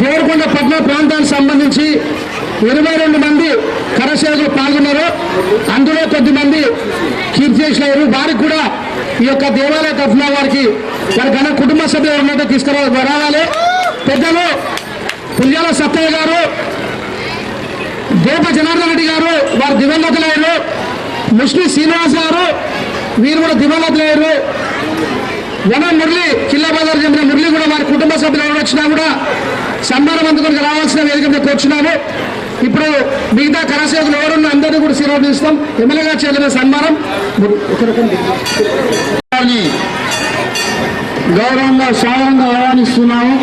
గోరుకొండ పట్న ప్రాంతానికి సంబంధించి ఇరవై రెండు మంది కరసేవకులు పాల్గొన్నారు. అందులో కొద్ది మంది కీర్తి చేసినారు వారికి కూడా ఈ యొక్క దేవాలయ తరఫున వారికి వారి ఘన కుటుంబ సభ్యులు ఉన్నట్టు తీసుకురావాలి పెద్దలు పుల్యాల సత్తయ్య గారు దేప జనార్దన్ రెడ్డి గారు వారు దివంగతులయ్యారు. ముష్మి శ్రీనివాస్ గారు వీరు కూడా దివంగతులయ్యారు. మన మురళి కిల్లా బజార్ చెందిన మురళి కూడా వారి కుటుంబ సభ్యులు ఎవరు వచ్చినా కూడా సంబరం అందుకొని రావాల్సిన వేదిక మీద కూర్చున్నాము ఇప్పుడు మిగతా కళాశాలకు ఎవరున్న అందరినీ కూడా శిరోధిస్తాం ఎమ్మెల్యే గారు చేసిన సన్మానం. గౌరవంగా సాధారణంగా ఆహ్వానిస్తున్నాము.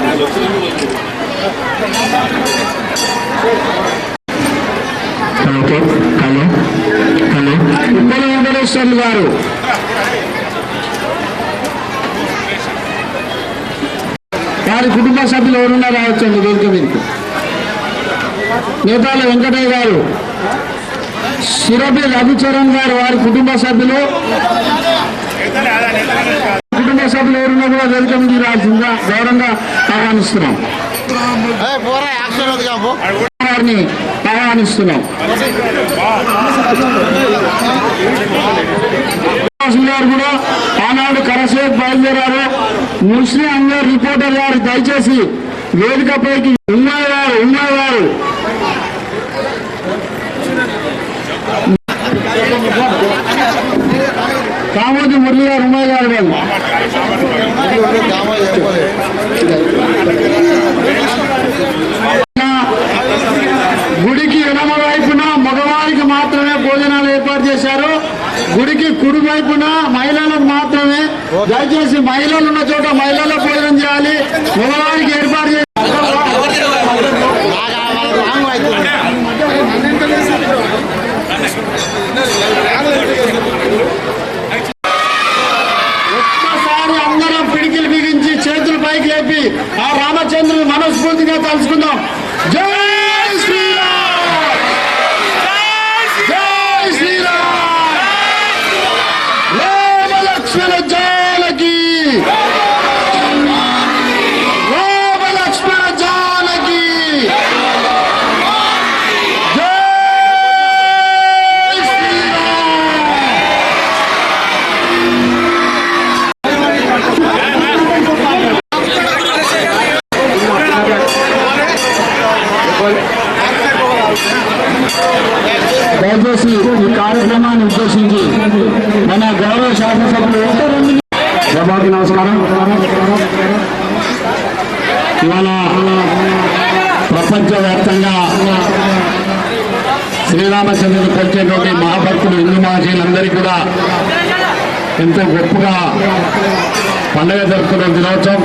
హలో వెంకటేశ్వర్లు గారు. వారి కుటుంబ సభ్యులు ఎవరున్నా రావచ్చండి వేదిక మీదకి నేతాల వెంకటయ్య గారు సిరపి రఘుచరణ్ గారు వారి కుటుంబ సభ్యులు. కుటుంబ సభ్యులు ఎవరున్నా కూడా వేదిక మీదకి రావాల్సిందిగా గౌరవంగా ఆహ్వానిస్తున్నాం. వారిని ఆహ్వానిస్తున్నాం. గారు కూడా ఆనాడు కరసేపు బయలుదేరారు. ముస్లిం అందరు రిపోర్టర్ గారు దయచేసి వేదికపైకి ఉన్నాయి చేయాలి ఏర్పాటు చేసి ఒక్కసారి అందరం పిడికిలు బిగించి చేతులు పైకి లేపి ఆ రామచంద్రుని మనస్ఫూర్తిగా తలుచుకుందాం. దయచేసి ఈ కార్యక్రమాన్ని ఉద్దేశించి మన గౌరవ శాసనసభ్యులు సభకి నమస్కారం. ఇవాళ ప్రపంచవ్యాప్తంగా శ్రీరామచంద్రుడు కొలిచేటువంటి మహాభక్తులు హిందూ మహాశీలందరికీ కూడా ఎంతో గొప్పగా పండగ జరుపుకున్న దినోత్సవం.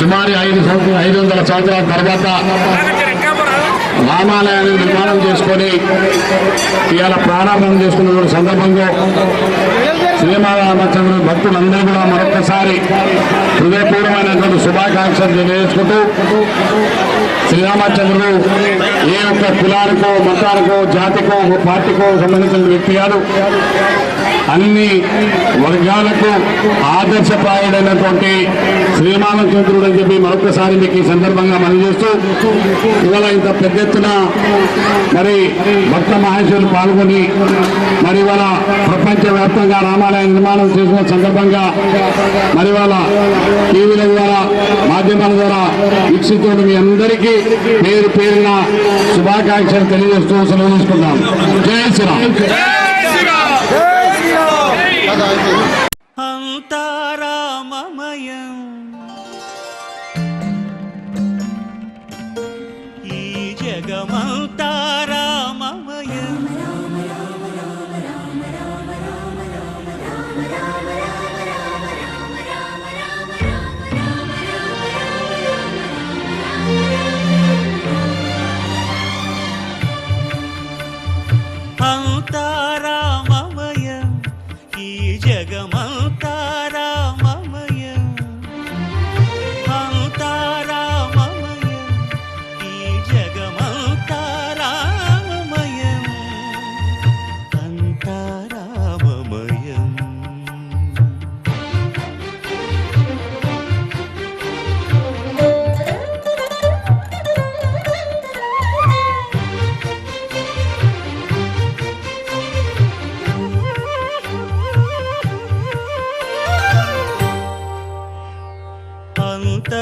సుమారు ఐదు ఐదు వందల సంవత్సరాల తర్వాత రామాలయాన్ని నిర్మాణం చేసుకొని ఇవాళ ప్రారంభం చేసుకున్న సందర్భంలో శ్రీరామచంద్రుని భక్తులందరూ కూడా మరొకసారి హృదయపూర్వ శుభాకాంక్షలు తెలియజేసుకుంటూ శ్రీరామచంద్రుడు ఏ ఒక్క కులానికో మతానికో జాతికో ఒక పార్టీకో సంబంధించిన వ్యక్తి కాదు. అన్ని వర్గాలకు ఆదర్శప్రాయుడైనటువంటి శ్రీరామచంద్రుడు అని చెప్పి మరొకసారి మీకు ఈ సందర్భంగా మనం చేస్తూ ఇవాళ ఇంత పెద్ద ఎత్తున మరి భక్త మహేశ్వరులు పాల్గొని వ్యాప్తంగా రామాలయ నిర్మాణం చేసిన సందర్భంగా మరి వాళ్ళ టీవీల ద్వారా మాధ్యమాల ద్వారా వీక్షితులు మీ అందరికీ పేరు పేరున శుభాకాంక్షలు తెలియజేస్తూ సెలవు తీసుకుంటాం జై శ్రీరామ్. అంతారామమయం. ఈ జగమంతారామమయం అంతారామమయం